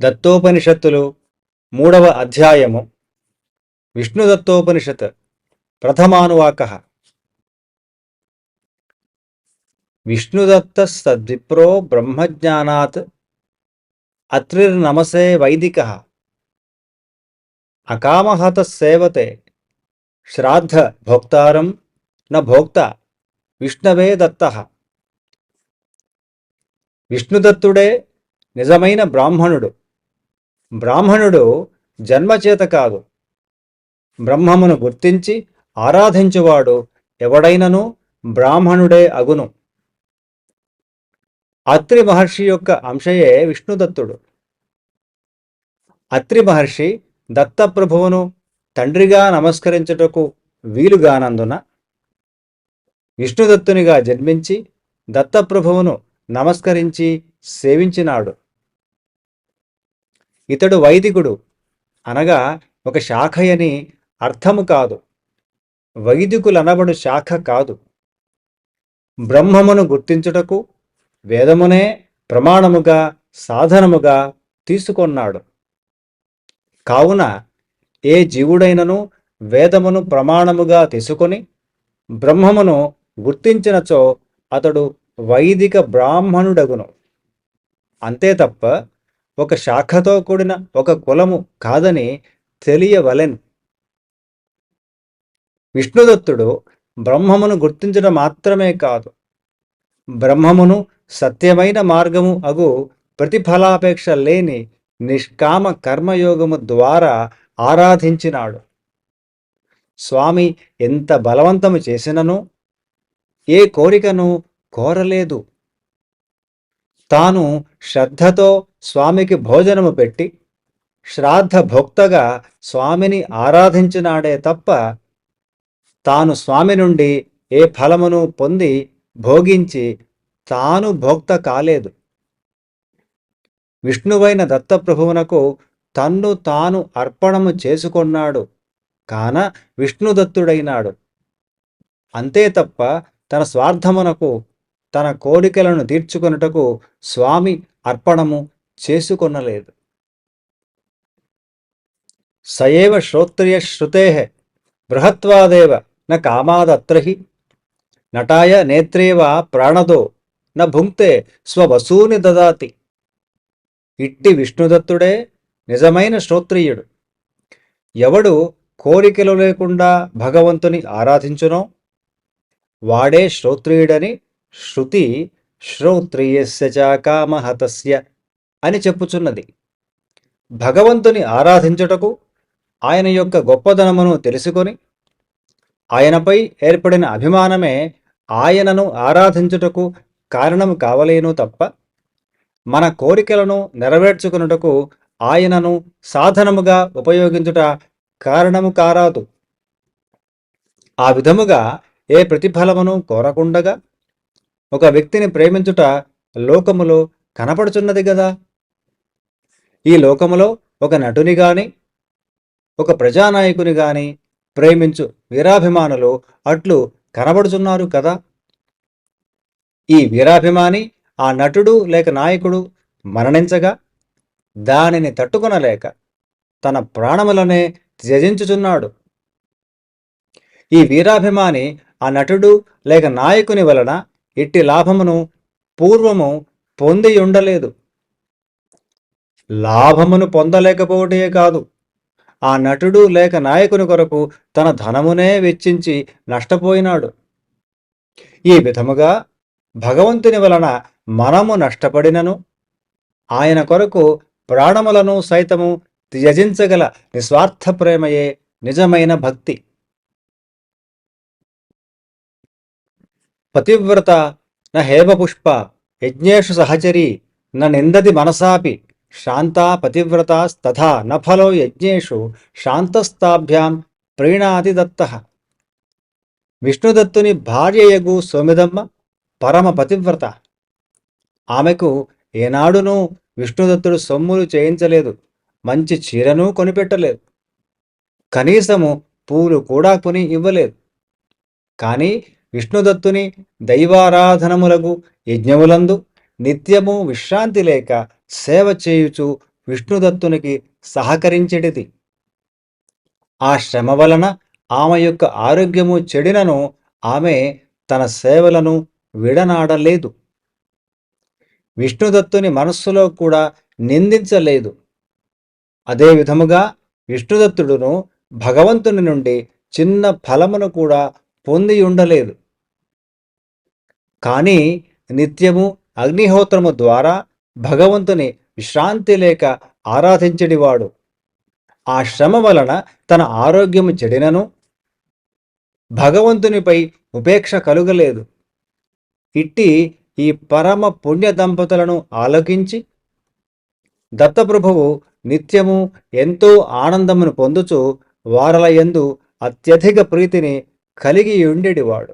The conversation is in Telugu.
దత్తోపనిషత్తులు మూడవ అధ్యాయము. విష్ణుదత్తోపనిషత్ ప్రథమానువాక. విష్ణుదత్త సద్విప్రో బ్రహ్మజ్ఞానాత్ అత్రిర్నమసే వైదిక. అకామహత సేవతే శ్రాద్ధ భోక్తారం న భోక్త విష్ణవే దత్త. విష్ణుదత్తుడే నిజమైన బ్రాహ్మణుడు. బ్రాహ్మణుడు జన్మచేత కాదు. బ్రహ్మమును గుర్తించి ఆరాధించువాడు ఎవడైనను బ్రాహ్మణుడే అగును. అత్రి మహర్షి యొక్క అంశయే విష్ణుదత్తుడు. అత్రి మహర్షి దత్తప్రభువును తండ్రిగా నమస్కరించుటకు వీలుగానందున విష్ణుదత్తునిగా జన్మించి దత్తప్రభువును నమస్కరించి సేవించినాడు. ఇతడు వైదికుడు అనగా ఒక శాఖయని అర్థము కాదు. వైదికులనబడు శాఖ కాదు. బ్రహ్మమును గుర్తించుటకు వేదమునే ప్రమాణముగా సాధనముగా తీసుకొన్నాడు. కావున ఏ జీవుడైనను వేదమును ప్రమాణముగా తీసుకొని బ్రహ్మమును గుర్తించినచో అతడు వైదిక బ్రాహ్మణుడగును. అంతే తప్ప ఒక శాఖతో కూడిన ఒక కులము కాదని తెలియవలెను. విష్ణుదత్తుడు బ్రహ్మమును గుర్తించడం మాత్రమే కాదు బ్రహ్మమును సత్యమైన మార్గము అగు ప్రతిఫలాపేక్ష లేని నిష్కామ కర్మయోగము ద్వారా ఆరాధించినాడు. స్వామి ఎంత బలవంతము చేసినను? ఏ కోరికను కోరలేదు. తాను శ్రద్ధతో స్వామికి భోజనము పెట్టి శ్రాద్ధ భోక్తగా స్వామిని ఆరాధించినాడే తప్ప తాను స్వామి నుండి ఏ ఫలమును పొంది భోగించి తాను భోక్త కాలేదు. విష్ణువైన దత్తప్రభువునకు తన్ను తాను అర్పణము చేసుకొన్నాడు. కాన విష్ణుదత్తుడైనాడు. అంతే తప్ప తన స్వార్థమునకు తన కోరికలను తీర్చుకొనుటకు స్వామి అర్పణము చేసుకొనలేదు. సయేవ శ్రోత్రియ శృతే బృహత్వాదేవ న కామాదత్రహి నటాయ నేత్రేవ ప్రాణదో న భుంక్తే స్వవసూని దదాతి. ఇట్టి విష్ణుదత్తుడే నిజమైన శ్రోత్రియుడు. ఎవడు కోరికలు లేకుండా భగవంతుని ఆరాధించునో వాడే శ్రోత్రియుడని శృతి శ్రోత్రియస్య చాకామహతస్య అని చెప్పుచున్నది. భగవంతుని ఆరాధించుటకు ఆయన యొక్క గొప్పదనమును తెలుసుకొని ఆయనపై ఏర్పడిన అభిమానమే ఆయనను ఆరాధించుటకు కారణం కావలేను తప్ప మన కోరికలను నెరవేర్చుకున్నటకు ఆయనను సాధనముగా ఉపయోగించుట కారణము కారాదు. ఆ విధముగా ఏ ప్రతిఫలమును కోరకుండగా ఒక వ్యక్తిని ప్రేమించుట లోకములో కనపడుచున్నది గదా? ఈ లోకములో ఒక నటుని గాని ఒక ప్రజానాయకుని గాని ప్రేమించు వీరాభిమానులు అట్లు కనబడుచున్నారు కదా? ఈ వీరాభిమాని ఆ నటుడు లేక నాయకుడు మరణించగా దానిని తట్టుకొనలేక తన ప్రాణములనే త్యజించుచున్నాడు. ఈ వీరాభిమాని ఆ నటుడు లేక నాయకుని వలన ఇట్టి లాభమును పూర్వము పొంది ఉండలేదు లాభమును పొందలేకపోవటే కాదు ఆ నటుడు లేక నాయకుని కొరకు తన ధనమునే వెచ్చించి నష్టపోయినాడు. ఈ విధముగా భగవంతుని వలన మనము నష్టపడినను ఆయన కొరకు ప్రాణములను సైతము త్యజించగల నిస్వార్థ ప్రేమయే నిజమైన భక్తి. పతివ్రత న హేమపుష్ప యజ్ఞేషు సహచరి న నిందతి మనసాపి శాంతా పతివ్రతస్తథా న ఫలో యజ్ఞేషు శాంతస్తాభ్యాం ప్రీణాతి దత్త విష్ణుదత్తుని భార్యయగు సోమిదమ్మ పరమ పతివ్రత. ఆమెకు ఏనాడునూ విష్ణుదత్తుడు సొమ్ములు చేయించలేదు మంచి చీరను కొనిపెట్టలేదు. కనీసము పూలు కూడా కొని ఇవ్వలేదు. కానీ విష్ణుదత్తుని దైవారాధనములకు యజ్ఞములందు నిత్యము విశ్రాంతి లేక సేవ చేయుచు విష్ణుదత్తునికి సహకరించెడిది. ఆ శ్రమ వలన ఆమె యొక్క ఆరోగ్యము చెడినను ఆమె తన సేవలను విడనాడలేదు. విష్ణుదత్తుని మనస్సులో కూడా నిందించలేదు. అదే విధముగా విష్ణుదత్తుడును భగవంతుని నుండి చిన్న ఫలమును కూడా పొంది ఉండలేదు కానీ నిత్యము అగ్నిహోత్రము ద్వారా భగవంతుని విశ్రాంతి లేక ఆరాధించడివాడు. ఆ శ్రమ వలన తన ఆరోగ్యము చెడినను భగవంతునిపై ఉపేక్ష కలుగలేదు. ఇట్టి ఈ పరమ పుణ్య దంపతులను ఆలోకించి దత్తప్రభువు నిత్యము ఎంతో ఆనందమును పొందుచు వారల యందు అత్యధిక ప్రీతిని కలిగి ఉండేటివాడు